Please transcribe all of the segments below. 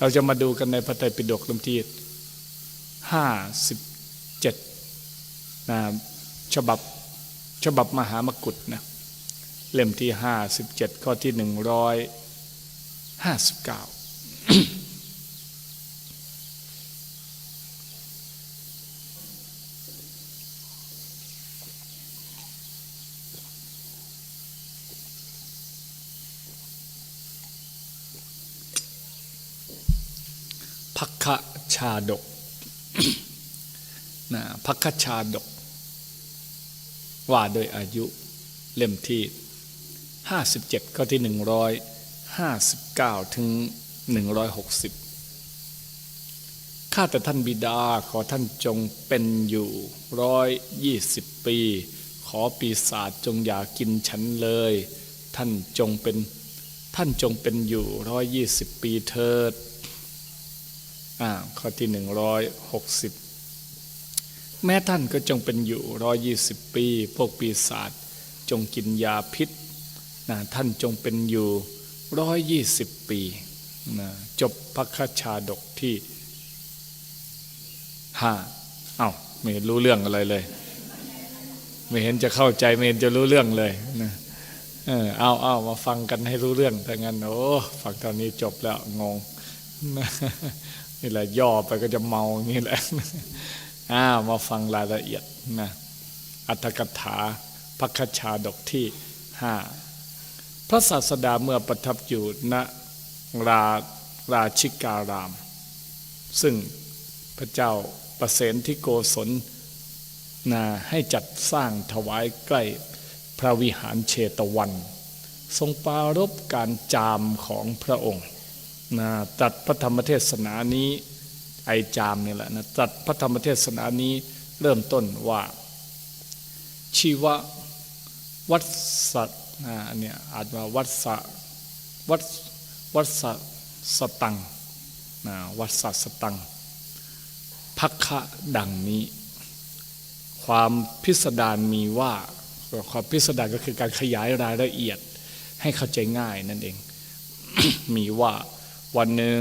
เราจะมาดูกันในพระไตรปิฎกเล่มที่ห้าสิบเจ็ดนะฉบับฉบับมหามกุฏนะเล่มที่ห้าสิบเจ็ดข้อที่หนึ่งร้อยห้าสิบเก้า พักขชา ดกนะพักชาดก ว่าโดยอายุเล่มที่ 57 ข้อที่ 159 ถึง 160 ข้าแต่ท่านบิดาขอท่านจงเป็นอยู่ร้อยยี่สิบปี ขอปีศาจจงอย่ากินฉันเลย ท่านจงเป็น ท่านจงเป็นอยู่ร้อยยี่สิบปีเถิด อ่าข้อที่หนึ่งร้อยหกสิบแม้ท่านก็จงเป็นอยู่ร้อยยี่สิบปี พวกปีศาจจงกินยาพิษนะท่านจงเป็นอยู่ร้อยยี่สิบปีนะจบพระคชาดกที่ห้าเอา้าไม่รู้เรื่องอะไรเลย ไม่เห็นจะเข้าใจไม่เห็นจะรู้เรื่องเลยนะเออเอาเอามาฟังกันให้รู้เรื่องถ้างั้นโอ้ฟังตอนนี้จบแล้วงง นี่แหละย่อไปก็จะเมาอย่างนี้แหละอ้ามาฟังรายละเอียดนะอัตถกถาพักชาดกที่ห้าพระศาสดาเมื่อประทับอยู่ณราราชิการาม ซึ่งพระเจ้าประเสนที่โกศลนะให้จัดสร้างถวายใกล้พระวิหารเชตวัน ทรงปรารบการจามของพระองค์ นะตัดพระธรรมเทศนานี้ไอจามนี่แหละนะตัดพระธรรมเทศนานี้เริ่มต้นว่า ชีววัดสัตนะอันเนี่ยอาจว่าวัดสะวัดวัดสะสตังนะวัดสะสตังพักคะดังนี้ ความพิสดารมีว่าความพิสดารก็คือการขยายรายละเอียดให้เข้าใจง่ายนั่นเองมีว่า วันหนึ่ง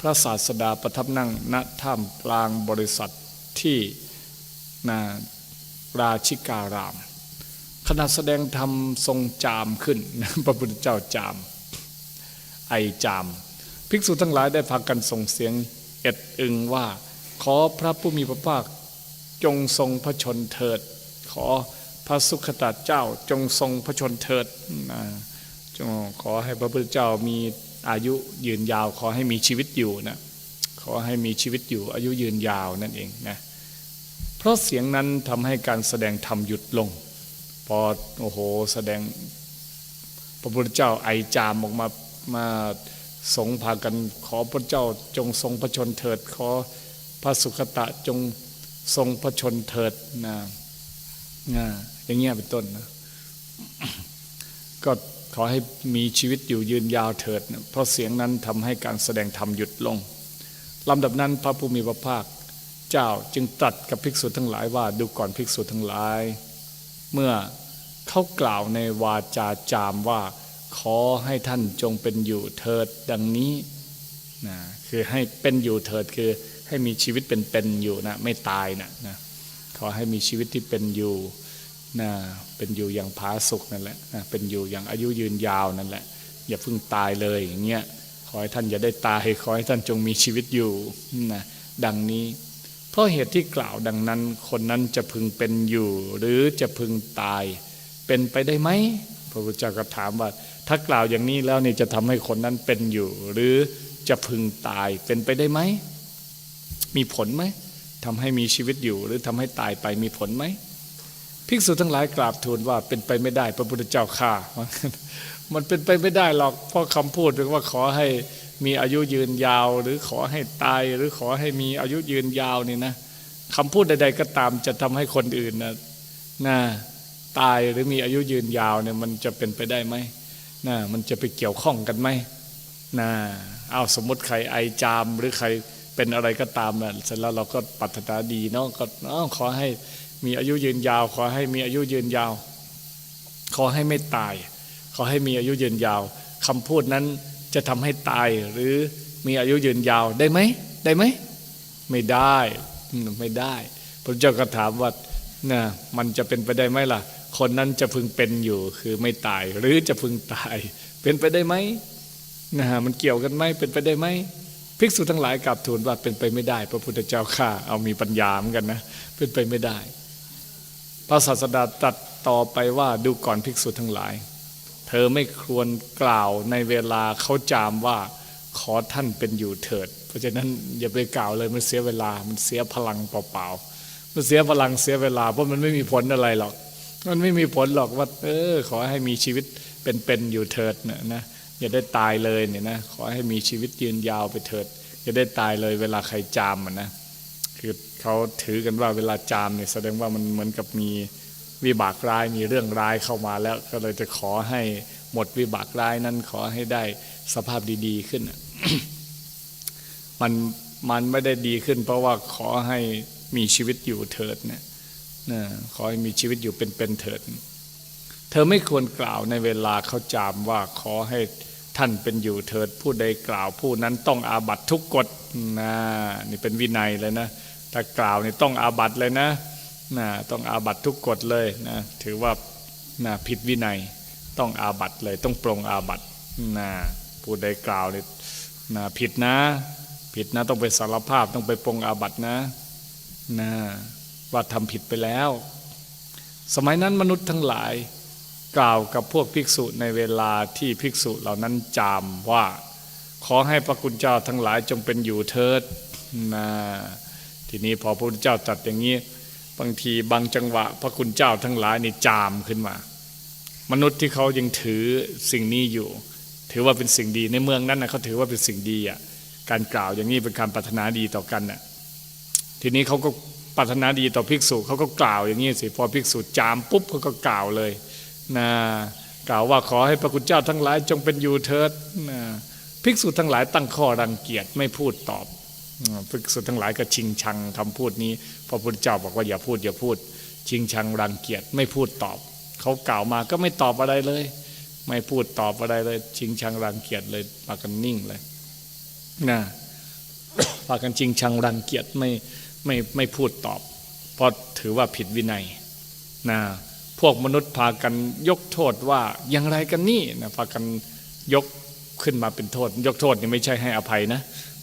พระศาสดาประทับนั่งณถ้ำกลางบริษัทที่นาราชิการาม ขณะแสดงธรรมทรงจามขึ้น พระพุทธเจ้าจาม ไอจาม ภิกษุทั้งหลายได้พากันส่งเสียงเอ็ดอึงว่า ขอพระผู้มีพระภาคจงทรงพระชนเถิด ขอพระสุขตาเจ้าจงทรงพระชนเถิดจงขอให้พระพุทธเจ้ามี อายุยืนยาวขอให้มีชีวิตอยู่นะขอให้มีชีวิตอยู่อายุยืนยาวนั่นเองนะเพราะเสียงนั้นทำให้การแสดงธรรมหยุดลง พอโอ้โหแสดงพระพุทธเจ้าไอจามออกมามาสงพากันขอพระเจ้าจงทรงพระชนเถิด ขอพระสุขตะจงทรงพระชนเถิดนะนะอย่างเงี้ยเป็นต้นนะก็ ขอให้มีชีวิตอยู่ยืนยาวเถิด เพราะเสียงนั้นทำให้การแสดงธรรมหยุดลงลำดับนั้นพระผู้มีพระภาคเจ้าจึงตรัสกับภิกษุทั้งหลายว่าดูก่อนภิกษุทั้งหลาย เมื่อเขากล่าวในวาจาจามว่า ขอให้ท่านจงเป็นอยู่เถิดดังนี้นะคือให้เป็นอยู่เถิดคือให้มีชีวิตเป็นเป็นอยู่นะไม่ตายนะนะขอให้มีชีวิตที่เป็นอยู่ นะเป็นอยู่อย่างผาสุกนั่นแหละนะเป็นอยู่อย่างอายุยืนยาวนั่นแหละ อย่าเพิ่งตายเลยอย่างเงี้ยขอให้ท่านอย่าได้ตายขอให้ท่านจงมีชีวิตอยู่นะดังนี้ เพราะเหตุที่กล่าวดังนั้น คนนั้นจะพึงเป็นอยู่ หรือจะพึงตาย เป็นไปได้ไหมพระพุทธเจ้าก็ถามว่า ถ้ากล่าวอย่างนี้แล้วนี่จะทำให้คนนั้นเป็นอยู่ หรือจะพึงตายเป็นไปได้ไหมมีผลไหมทำให้มีชีวิตอยู่ หรือทำให้ตายไปมีผลไหม ภิกษุทั้งหลายกราบทูลว่าเป็นไปไม่ได้พระพุทธเจ้าข้ามันเป็นไปไม่ได้หรอกเพราะคำพูดว่าขอให้มีอายุยืนยาว หรือขอให้ตายหรือขอให้มีอายุยืนยาวนี่นะคำพูดใด ๆ ก็ตามจะทำให้คนอื่นนะนะตายหรือมีอายุยืนยาวเนี่ยมันจะเป็นไปได้ไหมนะมันจะไปเกี่ยวข้องกันไหมนะเอาสมมติใครไอจามหรือใครเป็นอะไรก็ตามนะเสร็จแล้วเราก็ปรารถนาดีเนาะก็ขอให้ มีอายุยืนยาว ขอให้มีอายุยืนยาว ขอให้ไม่ตาย ขอให้มีอายุยืนยาวคำพูดนั้นจะทำให้ตายหรือมีอายุยืนยาวได้ไหมได้ไหมไม่ได้ไม่ได้พระเจ้าก็ถามว่านะมันจะเป็นไปได้ไหมล่ะ คนนั้นจะพึงเป็นอยู่คือไม่ตาย หรือจะพึงตาย เป็นไปได้ไหมนะฮะมันเกี่ยวกันไหมเป็นไปได้ไหมภิกษุทั้งหลายกลับทูลว่าเป็นไปไม่ได้ พระพุทธเจ้าข้าเอามีปัญญาเหมือนกันนะ เป็นไปไม่ได้ พระศาสดาตรัสต่อไปว่าดูก่อนภิกษุทั้งหลาย เธอไม่ควรกล่าวในเวลาเขาจามว่าขอท่านเป็นอยู่เถิด เพราะฉะนั้นอย่าไปกล่าวเลยมันเสียเวลามันเสียพลังเปล่าๆมันเสียพลังเสียเวลาเพราะมันไม่มีผลอะไรหรอก มันไม่มีผลหรอกว่า เออ ขอให้มีชีวิตเป็นๆอยู่เถิดนะนะอย่าได้ตายเลยเนี่ยนะขอให้มีชีวิตยืนยาวไปเถิดอย่าได้ตายเลยเวลาใครจามอะนะ คือเขาถือกันว่าเวลาจามเนี่ยแสดงว่ามันเหมือนกับมีวิบากร้ายมีเรื่องร้ายเข้ามาแล้วก็เลยจะขอให้หมดวิบากร้ายนั้นขอให้ได้สภาพดีๆขึ้นมันมันไม่ได้ดีขึ้น เพราะว่าขอให้มีชีวิตอยู่เถิดเนี่ยนะขอให้มีชีวิตอยู่เป็นๆเถิด เธอไม่ควรกล่าวในเวลาเขาจามว่าขอให้ท่านเป็นอยู่เถิดผู้ใดกล่าวผู้นั้นต้องอาบัตทุกกฎนะนี่เป็นวินัยเลยนะ ถ้ากล่าวนี่ต้องอาบัตเลยนะนะต้องอาบัตทุกกฎเลยนะถือว่านะผิดวินัยต้องอาบัตเลยต้องปรงอาบัตนะผู้ใดกล่าวนี่นะผิดนะ ผิดนะต้องไปสารภาพต้องไปปรงอาบัตนะนะว่าทำผิดไปแล้ว สมัยนั้นมนุษย์ทั้งหลาย กล่าวกับพวกภิกษุในเวลาที่ภิกษุเหล่านั้นจามว่า ขอให้พระคุณเจ้าทั้งหลายจงเป็นอยู่เถิดนะ ทีนี้พอพระพุทธเจ้าตัดอย่างนี้ บางทีบางจังหวะ พระคุณเจ้าทั้งหลายนี่จามขึ้นมา มนุษย์ที่เขายังถือสิ่งนี้อยู่ ถือว่าเป็นสิ่งดีในเมืองนั้นนะเขาถือว่าเป็นสิ่งดีอะการกล่าวอย่างนี้เป็นการปรารถนาดีต่อกันน่ะทีนี้เขาก็ปรารถนาดีต่อภิกษุเขาก็กล่าวอย่างนี้สิพอภิกษุจามปุ๊บเขาก็กล่าวเลยนะกล่าวว่าขอให้พระคุณเจ้าทั้งหลายจงเป็นอยู่เถิดนะภิกษุทั้งหลายตั้งข้อรังเกียจไม่พูดตอบ ภิกษุทั้งหลายก็ชิงชังคำพูดนี้พระพุทธเจ้าบอกว่าอย่าพูดอย่าพูด ชิงชังรังเกียจไม่พูดตอบ เขากล่าวมาก็ไม่ตอบอะไรเลย ไม่พูดตอบอะไรเลย ชิงชังรังเกียจเลยปากันนิ่งเลยนะพากันชิงชังรังเกียจไม่ไม่ไม่พูดตอบ เพราะถือว่าผิดวินัยนะพวกมนุษย์พากันยกโทษว่าอย่างไรกันนี่นะพากันยกขึ้นมาเป็นโทษ ยกโทษนี่ไม่ใช่ให้อภัยนะ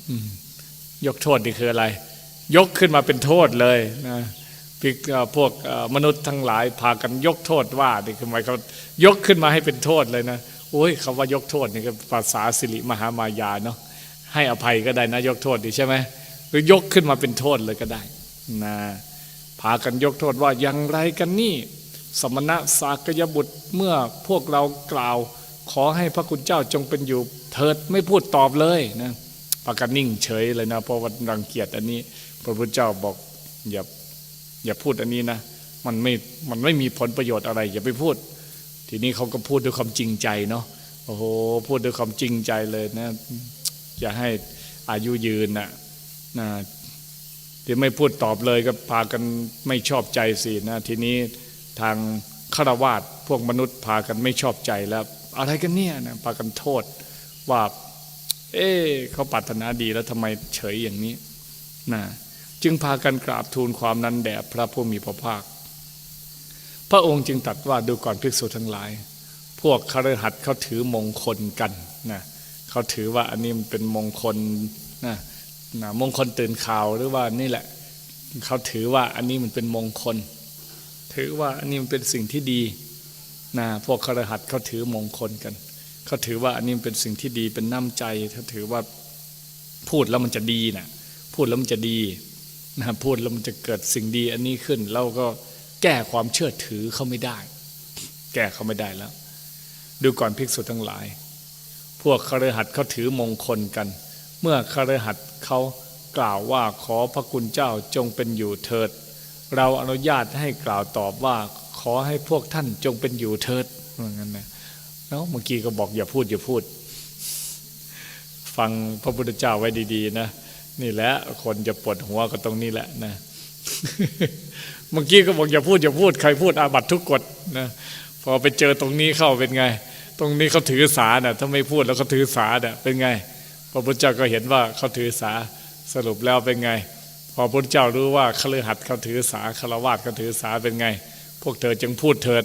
อืม ยกโทษนี่คืออะไร ยกขึ้นมาเป็นโทษเลยนะพวกมนุษย์ทั้งหลายพากันยกโทษว่านี่คือหมายเขายกขึ้นมาให้เป็นโทษเลยนะโอ้ยคำว่ายกโทษนี่ก็ภาษาสิริมหามายาเนาะให้อภัยก็ได้นะ ยกโทษดีใช่ไหมหรือยกขึ้นมาเป็นโทษเลยก็ได้นะพากันยกโทษว่าอย่างไรกันนี่ สมณะสากยบุตรเมื่อพวกเรากล่าว ขอให้พระคุณเจ้าจงเป็นอยู่ เถิดไม่พูดตอบเลยนะ ปากันนิ่งเฉยเลยนะเพราะว่ารังเกียจอันนี้ พระพุทธเจ้าบอกอย่าอย่าพูดอันนี้นะมันไม่มันไม่มีผลประโยชน์อะไรอย่าไปพูด ทีนี้เขาก็พูดด้วยความจริงใจเนาะโอ้โหพูดด้วยความจริงใจเลยนะอย่าให้อายุยืนนะนะที่ไม่พูดตอบเลยก็พากันไม่ชอบใจสินะทีนี้ทางฆราวาสพวกมนุษย์พากันไม่ชอบใจแล้ว อะไรกันเนี่ยนะพากันโทษว่า เอ๊ะเขาปรารถนาดีแล้วทำไมเฉยอย่างนี้นะจึงพากันกราบทูลความนั้นแด่พระผู้มีพระภาค พระองค์จึงตรัสว่าดูก่อนภิกษุทั้งหลาย พวกคฤหัสถ์เขาถือมงคลกันนะเขาถือว่าอันนี้มันเป็นมงคลนะนะมงคลตื่นข่าวหรือว่านี่แหละ เขาถือว่าอันนี้มันเป็นมงคล ถือว่าอันนี้มันเป็นสิ่งที่ดีนะพวกคฤหัสถ์เขาถือมงคลกัน เขาถือว่าอันนี้เป็นสิ่งที่ดีเป็นน้ำใจเขาถือว่าพูดแล้วมันจะดีนะพูดแล้วมันจะดีนะพูดแล้วมันจะเกิดสิ่งดีอันนี้ขึ้นเราก็แก้ความเชื่อถือเขาไม่ได้ แก้เขาไม่ได้แล้ว ดูก่อนภิกษุทั้งหลาย พวกคฤหัสถ์เขาถือมงคลกัน เมื่อคฤหัสถ์เขากล่าวว่าขอพระคุณเจ้าจงเป็นอยู่เถิด เราอนุญาตให้กล่าวตอบว่าขอให้พวกท่านจงเป็นอยู่เถิดว่างั้นนะ แล้วเมื่อกี้ก็บอกอย่าพูดอย่าพูด ฟังพระพุทธเจ้าไว้ดีๆนะนี่แหละคนจะปวดหัวก็ตรงนี้แหละนะเมื่อกี้ก็บอกอย่าพูดอย่าพูดใครพูดอาบัตทุกกฎนะพอไปเจอตรงนี้เข้าเป็นไง ตรงนี้เขาถือสาเนี่ยถ้าไม่พูดแล้วเขาถือสาเนี่ยเป็นไง พระพุทธเจ้าก็เห็นว่าเขาถือสาสรุปแล้วเป็นไง พอพระพุทธเจ้ารู้ว่าคฤหัสถ์เขาถือสาคารวาสเขาถือสาเป็นไง พวกเธอจึงพูดเถิด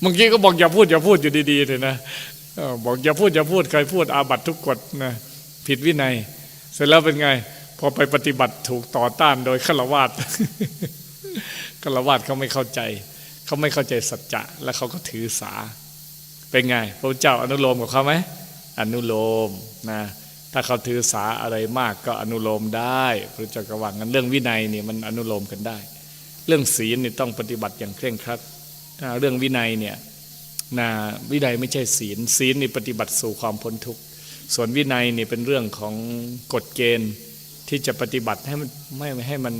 เมื่อกี้ก็บอกอย่าพูดอย่าพูดอยู่ดีๆเลยนะบอกอย่าพูดอย่าพูดใครพูดอาบัตทุกกฎนะผิดวินัย เสร็จแล้วเป็นไง พอไปปฏิบัติถูกต่อต้านโดยฆราวาสฆราวาสเขาไม่เข้าใจ เขาไม่เข้าใจสัจจะแล้วเขาก็ถือสา เป็นไงพระเจ้าอนุโลมกับเขาไหมอนุโลมนะถ้าเขาถือสาอะไรมากก็อนุโลมได้พระเจ้าก็ว่างั้นเรื่องวินัยนี่มันอนุโลมกันได้ เรื่องศีลเนี่ยต้องปฏิบัติอย่างเคร่งครัดเรื่องวินัยเนี่ยนะวินัยไม่ใช่ศีล ศีลนี่ปฏิบัติสู่ความพ้นทุกข์ส่วนวินัยนี่เป็นเรื่องของกฎเกณฑ์ที่จะปฏิบัติให้มันไม่ให้มัน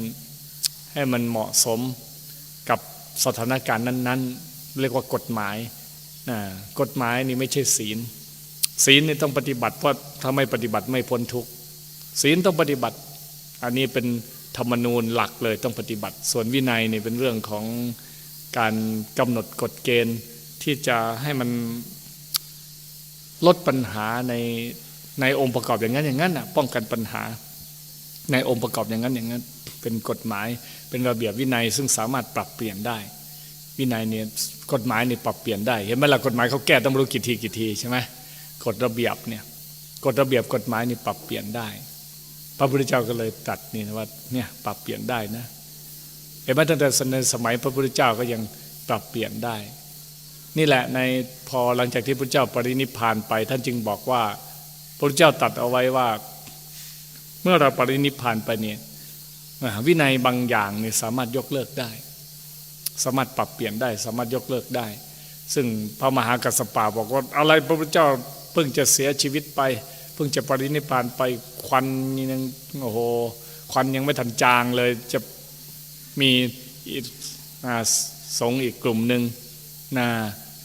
ให้มันเหมาะสมกับสถานการณ์นั้น ๆ เรียกว่ากฎหมายนะกฎหมายนี่ไม่ใช่ศีล ศีลนี่ต้องปฏิบัติเพราะถ้าไม่ปฏิบัติไม่พ้นทุกข์ศีลต้องปฏิบัติ อันนี้เป็น ธรรมนูญหลักเลยต้องปฏิบัติ ส่วนวินัยเนี่ยเป็นเรื่องของการกำหนดกฎเกณฑ์ที่จะให้มันลดปัญหาในในองค์ประกอบอย่างนั้นอย่างนั้นน่ะป้องกันปัญหา ในองค์ประกอบอย่างนั้นอย่างนั้น เป็นกฎหมายเป็นระเบียบวินัยซึ่งสามารถปรับเปลี่ยนได้ วินัยเนี่ยกฎหมายเนี่ยปรับเปลี่ยนได้ เห็นไหมล่ะกฎหมายเขาแก้ต้องรู้กี่ทีกี่ทีใช่ไหมกฎระเบียบเนี่ยกฎระเบียบกฎหมายนี่ปรับเปลี่ยนได้ พระพุทธเจ้าก็เลยตัดนี่นะว่าเนี่ยปรับเปลี่ยนได้นะเห็นไหมตั้งแต่ในสมัยพระพุทธเจ้าก็ยังปรับเปลี่ยนได้ นี่แหละในพอหลังจากที่พระเจ้าปรินิพานไป ท่านจึงบอกว่า พระพุทธเจ้าตัดเอาไว้ว่า เมื่อเราปรินิพานไปเนี่ยวินัยบางอย่างเนี่ยสามารถยกเลิกได้ สามารถปรับเปลี่ยนได้ สามารถยกเลิกได้ ซึ่งพระมหากัสสปะบอกว่าอะไรพระพุทธเจ้าเพิ่งจะเสียชีวิตไป พิ่งจะปรินิพานไปควันยังโอ้โหควันยังไม่ทันจางเลยจะมีสงอีกกลุ่มหนึ่งนะ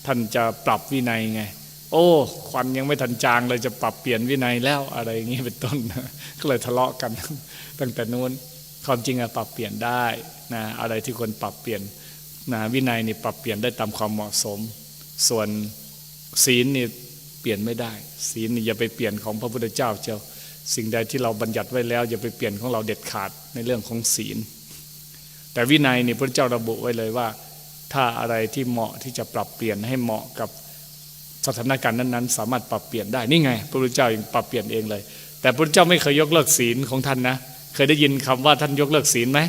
ท่านจะปรับวินัยไง โอ้ควันยังไม่ทันจางเลยจะปรับเปลี่ยนวินัยแล้วอะไรอย่างนี้เป็นต้นก็เลยทะเลาะกัน ตั้งแต่นู้นความจริงอะปรับเปลี่ยนได้นะอะไรที่คนปรับเปลี่ยนนะวินัยนี่ปรับเปลี่ยนได้ตามความเหมาะสม ส่วนศีลนี่ เปลี่ยนไม่ได้ ศีลนี่อย่าไปเปลี่ยนของพระพุทธเจ้าเจ้า สิ่งใดที่เราบัญญัติไว้แล้ว อย่าไปเปลี่ยนของเราเด็ดขาดในเรื่องของศีล แต่วินัยนี่พระเจ้าระบุไว้เลยว่า ถ้าอะไรที่เหมาะที่จะปรับเปลี่ยนให้เหมาะกับสถานการณ์นั้นๆ สามารถปรับเปลี่ยนได้นี่ไง พระพุทธเจ้ายังปรับเปลี่ยนเองเลย แต่พระพุทธเจ้าไม่เคยยกเลิกศีลของท่านนะ เคยได้ยินคำว่าท่านยกเลิกศีลไหม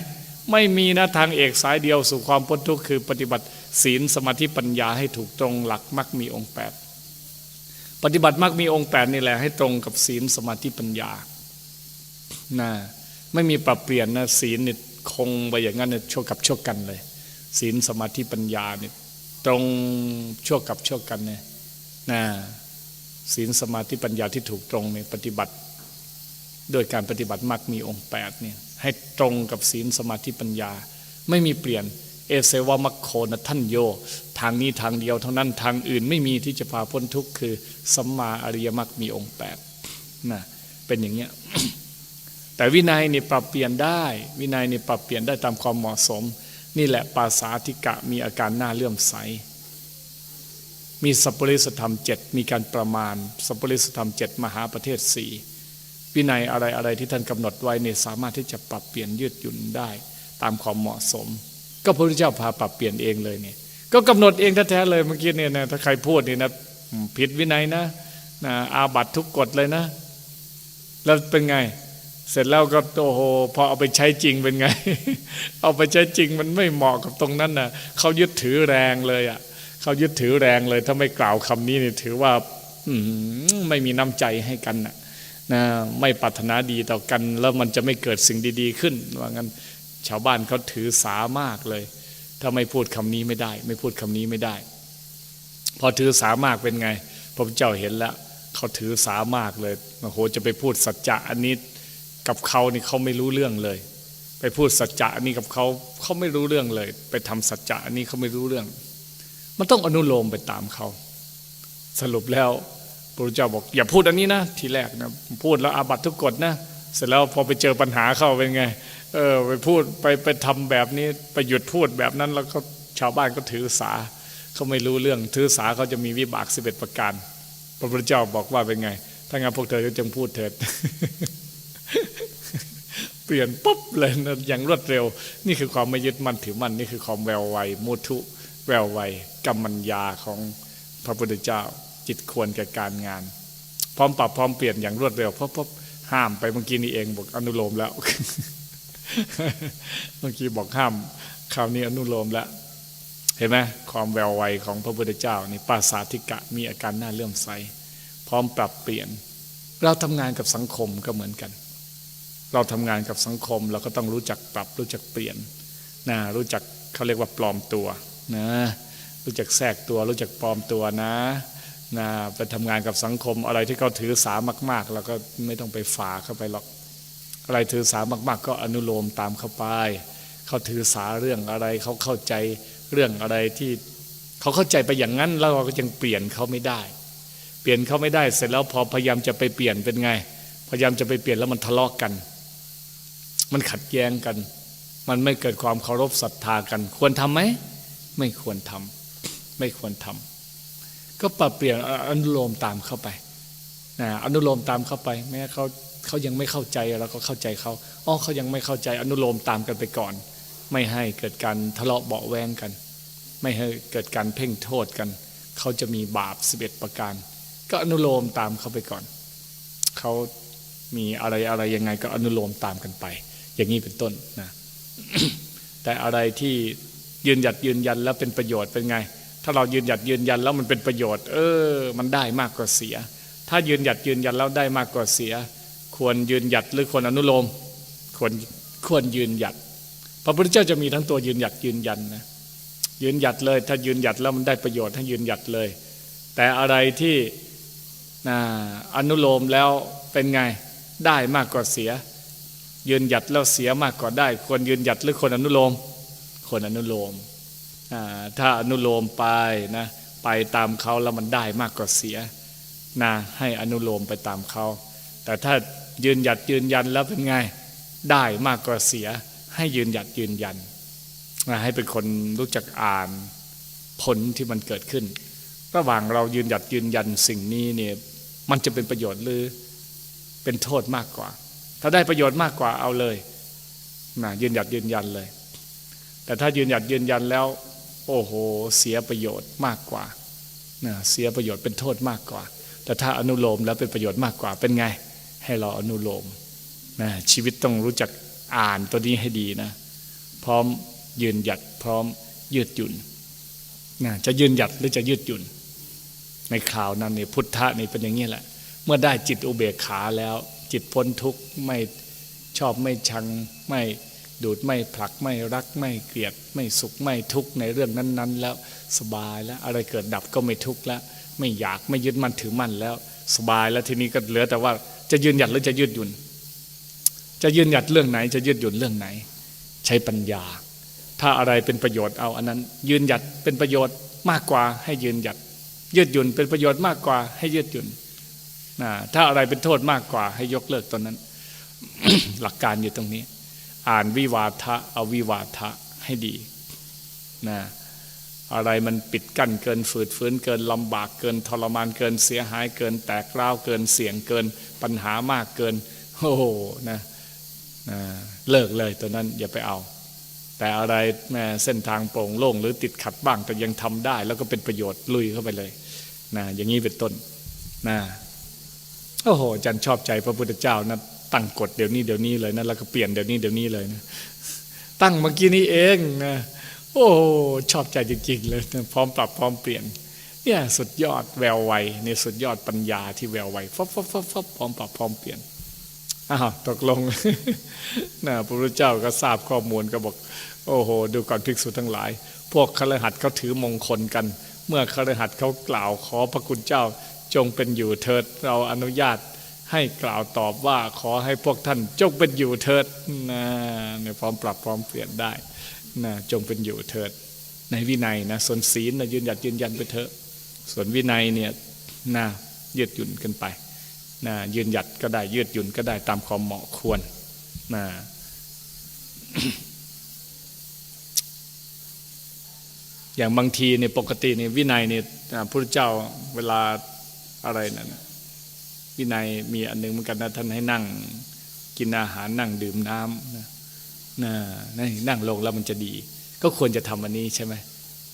ไม่มีนะทางเอกสายเดียวสู่ความพ้นทุกข์คือปฏิบัติศีลสมาธิปัญญาให้ถูกตรงหลักมักมีองค์แปด ปฏิบัติมักมีองค์แปดนี่แหละให้ตรงกับศีลสมาธิปัญญานะไม่มีปรับเปลี่ยนนะศีลนี่คงไปอย่างนั้นเนี่ยชั่วกับชั่วกันเลย ศีลสมาธิปัญญาเนี่ยตรงชั่วกับชั่วกันเนี่ยนะศีลสมาธิปัญญาที่ถูกตรงเนี่ยปฏิบัติ โดยการปฏิบัติมักมีองค์แปดเนี่ยให้ตรงกับศีลสมาธิปัญญา ไม่มีเปลี่ยน เอเซวามัคโคนะท่านโย ทางนี้ทางเดียวเท่านั้นทางอื่นไม่มีที่จะพาพ้นทุกข์คือสัมมาอริยมรรคมีองค์แปดนะเป็นอย่างเงี้ยแต่วินัยนี่ปรับเปลี่ยนได้ วินัยนี่ปรับเปลี่ยนได้ตามความเหมาะสม นี่แหละภาษาธิกะมีอาการน่าเลื่อมใส มีสัพปริสธรรมเจ็ดมีการประมาณ สัพปริสธรรมเจ็ดมหาประเทศสี่วินัยอะไรอะไรที่ท่านกำหนดไว้เนี่ยสามารถที่จะปรับเปลี่ยนยืดหยุ่นได้ ตามความเหมาะสม ก็พระพุทธเจ้าพาปรับเปลี่ยนเองเลยเนี่ยก็กำหนดเองแท้ๆเลยเมื่อกี้เนี่ยนะถ้าใครพูดนี่นะผิดวินัยนะนะอาบัตทุกกฎเลยนะ แล้วเป็นไง เสร็จแล้วก็โอ้โหพอเอาไปใช้จริงเป็นไง เอาไปใช้จริงมันไม่เหมาะกับตรงนั้นนะเขายึดถือแรงเลยอะเขายึดถือแรงเลย ถ้าไม่กล่าวคำนี้เนี่ยถือว่าไม่มีน้ำใจให้กันนะนะไม่ปรารถนาดีต่อกัน แล้วมันจะไม่เกิดสิ่งดี ๆ ขึ้นว่างั้น ชาวบ้านเขาถือสามากเลย ถ้าไม่พูดคำนี้ไม่ได้ ไม่พูดคำนี้ไม่ได้ พอถือสามากเป็นไง พระพุทธเจ้าเห็นแล้วเขาถือสามากเลยโอ้โหจะไปพูดสัจจะอันนี้กับเขานี่เขาไม่รู้เรื่องเลย ไปพูดสัจจะอันนี้กับเขาเขาไม่รู้เรื่องเลย ไปทำสัจจะอันนี้เขาไม่รู้เรื่อง มันต้องอนุโลมไปตามเขา สรุปแล้วพระพุทธเจ้าบอกอย่าพูดอันนี้นะทีแรกนะพูดแล้วอาบัตทุกกฎนะเสร็จแล้วพอไปเจอปัญหาเข้าเป็นไง เออไปพูดไปไปทำแบบนี้ไปหยุดพูดแบบนั้นแล้วก็ชาวบ้านก็ถือสาเขาไม่รู้เรื่องถือสาเขาจะมีวิบากสิบเอ็ดประการ พระพุทธเจ้าบอกว่าเป็นไง ถ้างั้นพวกเธอก็จงพูดเถิด เปลี่ยนปุ๊บเลยนะอย่างรวดเร็ว นี่คือความไม่ยึดมั่นถือมั่นนี่คือความแววไวมุทุแววไวกำมัญญาของพระพุทธเจ้า จิตควรแก่การงาน พร้อมปรับพร้อมเปลี่ยนอย่างรวดเร็วเพราะห้ามไปเมื่อกี้นี้เองบอกอนุโลมแล้ว เมื่อกี้บอกห้ามคราวนี้อนุโลมแล้วเห็นไหมความแววไวของพระพุทธเจ้านี่ปาสาธิกะมีอาการน่าเลื่อมใส พร้อมปรับเปลี่ยน เราทำงานกับสังคมก็เหมือนกัน เราทำงานกับสังคมเราก็ต้องรู้จักปรับรู้จักเปลี่ยนนะรู้จักเขาเรียกว่าปลอมตัวนะรู้จักแทรกตัว รู้จักปลอมตัวนะนะไปทำงานกับสังคมอะไรที่เขาถือสามากๆเราก็ไม่ต้องไปฝาเข้าไปหรอก อะไรถือสามาก ๆ ก็อนุโลมตามเข้าไป เขาถือสาเรื่องอะไร เขาเข้าใจเรื่องอะไรที่เขาเข้าใจไปอย่างนั้นแล้วเราก็ยังเปลี่ยนเขาไม่ได้ เปลี่ยนเขาไม่ได้เสร็จแล้วพอพยายามจะไปเปลี่ยนเป็นไง พยายามจะไปเปลี่ยนแล้วมันทะเลาะกกัน มันขัดแย้งกัน มันไม่เกิดความเคารพศรัทธากัน ควรทำไหมไม่ควรทำไม่ควรทำก็ปรับเปลี่ยนอนุโลมตามเข้าไปนะอนุโลมตามเข้าไปแม้เขา เขายังไม่เข้าใจเราก็เข้าใจเขาอ๋อเขายังไม่เข้าใจอนุโลมตามกันไปก่อน ไม่ให้เกิดการทะเลาะเบาแวงกัน ไม่ให้เกิดการเพ่งโทษกัน เขาจะมีบาปสิบเอ็ดประการ ก็อนุโลมตามเขาไปก่อน เขามีอะไรอะไรยังไงก็อนุโลมตามกันไป อย่างนี้เป็นต้นนะแต่อะไรที่ยืนหยัดยืนยันแล้วเป็นประโยชน์เป็นไง ถ้าเรายืนหยัดยืนยันแล้วมันเป็นประโยชน์ เออ มันได้มากกว่าเสีย ถ้ายืนหยัดยืนยันแล้วได้มากกว่าเสีย ควรยืนหยัดหรือควรอนุโลมควรควรยืนหยัด พระพุทธเจ้าจะมีทั้งตัวยืนหยัดยืนยันนะยืนหยัดเลย ถ้ายืนหยัดแล้วมันได้ประโยชน์ให้ยืนหยัดเลย แต่อะไรที่อนุโลมแล้วเป็นไงได้มากกว่าเสีย ยืนหยัดแล้วเสียมากกว่าได้ ควรยืนหยัดหรือคนอนุโลม คนอนุโลมถ้าอนุโลมไปนะไปตามเขาแล้วมันได้มากกว่าเสียนะให้อนุโลมไปตามเขาแต่ถ้า ยืนหยัดยืนยันแล้วเป็นไง ได้มากกว่าเสีย ให้ยืนหยัดยืนยันนะให้เป็นคนรู้จักอ่านผลที่มันเกิดขึ้น ระหว่างเรายืนหยัดยืนยันสิ่งนี้เนี่ยมันจะเป็นประโยชน์หรือเป็นโทษมากกว่า ถ้าได้ประโยชน์มากกว่าเอาเลยนะยืนหยัดยืนยันเลย แต่ถ้ายืนหยัดยืนยันแล้ว โอ้โห เสียประโยชน์มากกว่านะเสียประโยชน์เป็นโทษมากกว่า แต่ถ้าอนุโลมแล้วเป็นประโยชน์มากกว่าเป็นไง ให้เราอนุโลมนะชีวิตต้องรู้จักอ่านตัวนี้ให้ดีนะ พร้อมยืนหยัดพร้อมยืดหยุ่นนะจะยืนหยัดหรือจะยืดหยุ่น ในข่าวนั้นเนี่ยพุทธะนี่เป็นอย่างนี้แหละ เมื่อได้จิตอุเบกขาแล้ว จิตพ้นทุกข์ไม่ชอบไม่ชังไม่ดูดไม่ผลักไม่รักไม่เกลียด ไม่สุขไม่ทุกข์ในเรื่องนั้น ๆ แล้วสบายแล้วอะไรเกิดดับก็ไม่ทุกข์แล้ว ไม่อยากไม่ยึดมั่นถือมั่นแล้ว สบายแล้วทีนี้ก็เหลือแต่ว่า จะยืนหยัดหรือจะยืดหยุ่น จะยืนหยัดเรื่องไหน จะยืดหยุ่นเรื่องไหน ใช้ปัญญา ถ้าอะไรเป็นประโยชน์เอาอันนั้น ยืนหยัดเป็นประโยชน์มากกว่าให้ยืนหยัด ยืดหยุ่นเป็นประโยชน์มากกว่าให้ยืดหยุ่นนะถ้าอะไรเป็นโทษมากกว่าให้ยกเลิกตอนนั้น หลักการอยู่ตรงนี้ อ่านวิวาทะเอาวิวาทะให้ดีนะ อะไรมันปิดกั้นเกินฝืดฟื้นเกินลำบากเกินทรมานเกินเสียหายเกินแตกร้าวเกินเสียงเกินปัญหามากเกินโอ้โหนะนะเลิกเลยตัวนั้นอย่าไปเอา แต่อะไรแม่เส้นทางโปร่งโล่งหรือติดขัดบ้างแต่ยังทำได้ แล้วก็เป็นประโยชน์ลุยเข้าไปเลยนะอย่างนี้เป็นต้นนะโอ้โหจันชอบใจพระพุทธเจ้านะตั้งกฎเดี๋ยวนี้เดี๋ยวนี้เลยนะแล้วก็เปลี่ยนเดี๋ยวนี้เดี๋ยวนี้เลยนะตั้งเมื่อกี้นี้เองนะ โอ้ชอบใจจริงๆเลยพร้อมปรับพร้อมเปลี่ยนเนี่ยสุดยอดแววไวในสุดยอดปัญญาที่แววไวฟับฟับฟับฟับพร้อมปรับพร้อมเปลี่ยนอ้าวตกลงนะพระพุทธเจ้าก็ทราบข้อมูลก็บอก โอ้โห ดูก่อนภิกษุทั้งหลาย พวกคฤหัสถ์เขาถือมงคลกัน เมื่อคฤหัสถ์เขากล่าวขอพระคุณเจ้าจงเป็นอยู่เถิดเราอนุญาตให้กล่าวตอบว่าขอให้พวกท่านจงเป็นอยู่เถิดนะเนี่ยพร้อมปรับพร้อมเปลี่ยนได้ นะจงเป็นอยู่เถิด ในวินัยนะส่วนศีลนะยืนหยัดยืนยันไปเถอะ ส่วนวินัยเนี่ยนะยืดหยุ่นกันไปนะยืนหยัดก็ได้ยืดหยุ่นก็ได้ตามความเหมาะควรนะอย่างบางทีเนี่ยปกติเนี่ยวินัยเนี่ยอ่าพระเจ้าเวลาอะไรนั่นวินัยมีอันหนึงเหมือนกันนะท่านให้นั่ง กินอาหารนั่งดื่มน้ำนะ นั่งนั่งลงแล้วมันจะดี ก็ควรจะทำอันนี้ใช่ไหม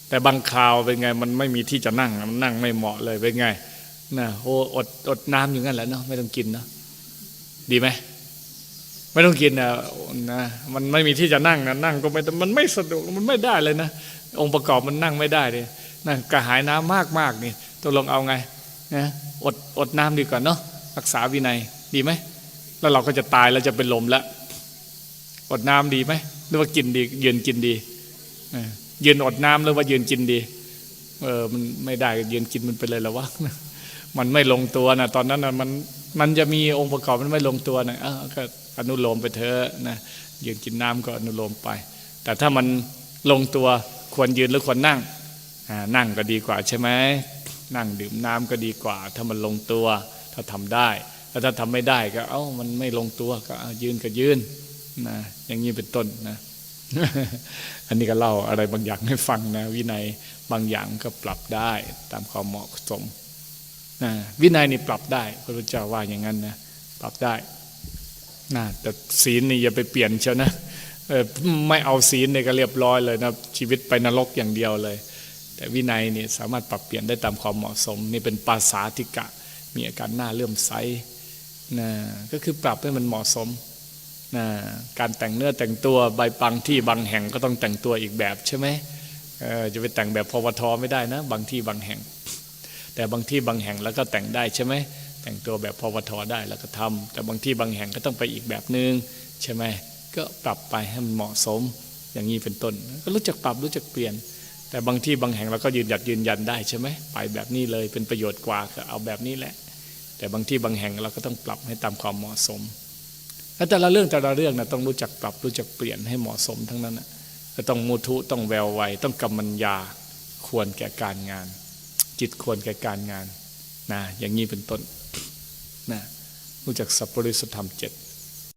แต่บางคราวเป็นไงมันไม่มีที่จะนั่งมันนั่งไม่เหมาะเลยเป็นไงนะโอ้อดอดน้ำอยู่งั้นแหละเนาะไม่ต้องกินเนาะดีไหมไม่ต้องกินนะนะมันไม่มีที่จะนั่งนะนั่งก็ไม่มันไม่สะดวกมันไม่ได้เลยนะองค์ประกอบมันนั่งไม่ได้เลยนั่งกระหายน้ำมากมากนี่ตกลงเอาไงนะอดอดน้ำดีกว่าเนาะรักษาวินัยดีไหมแล้วเราก็จะตายแล้วจะเป็นลมแล้ว อดน้ำดีไหมหรือว่ากินดียืนกินดีเยืนอดน้ำหรือว่ายืนกินดี เออมันไม่ได้ยืนกินมันไปเลยแล้ววะมันไม่ลงตัวนะตอนนั้นนะมันมันจะมีองค์ประกอบมันไม่ลงตัวนะเออก็อนุโลมไปเถอะนะยืนกินน้ำก็อนุโลมไป แต่ถ้ามันลงตัวควรยืนหรือควรนั่งนั่งก็ดีกว่าใช่ไหมนั่งดื่มน้ำก็ดีกว่า ถ้ามันลงตัว ถ้าทำได้ แล้วถ้าทำไม่ได้ก็เอ้ามันไม่ลงตัวก็ยืนก็ยืน นะอย่างนี้เป็นต้นนะอันนี้ก็เล่าอะไรบางอย่างให้ฟังนะ วินัยบางอย่างก็ปรับได้ตามความเหมาะสมนะวินัยนี่ปรับได้พระพุทธเจ้าว่าอย่างนั้นนะปรับได้นะแต่ศีลนี่อย่าไปเปลี่ยนเชียวนะไม่เอาศีลเนี่ยก็เรียบร้อยเลยนะชีวิตไปนรกอย่างเดียวเลย แต่วินัยนี่สามารถปรับเปลี่ยนได้ตามความเหมาะสม นี่เป็นปาสาธิกะ มีอาการหน้าเลื่อมใสนะก็คือปรับให้มันเหมาะสม นะการแต่งเนื้อแต่งตัวใบบางที่บางแห่งก็ต้องแต่งตัวอีกแบบใช่ไหมจะไปแต่งแบบพวทไม่ได้นะ บางที่บางแห่ง แต่บางที่บางแห่งแล้วก็แต่งได้ใช่ไหมแต่งตัวแบบพวทได้แล้วก็ทำแต่บางที่บางแห่งก็ต้องไปอีกแบบนึงใช่ไหมก็ปรับไปให้มันเหมาะสมอย่างนี้เป็นต้น ก็รู้จักปรับรู้จักเปลี่ยน แต่บางที่บางแห่งเราก็ยืนหยัดยืนยันได้ใช่ไหมไปแบบนี้เลยเป็นประโยชน์กว่าก็เอาแบบนี้แหละ แต่บางที่บางแห่งเราก็ต้องปรับให้ตามความเหมาะสม แล้วแต่ละเรื่องแต่ละเรื่องนะต้องรู้จักปรับรู้จักเปลี่ยนให้เหมาะสมทั้งนั้นนะก็ต้องมุทุต้องแววไวต้องกำมัญญาควรแก่การงาน จิตควรแก่การงานนะอย่างนี้เป็นต้นนะรู้จักสัพปริสธรรมเจ็ด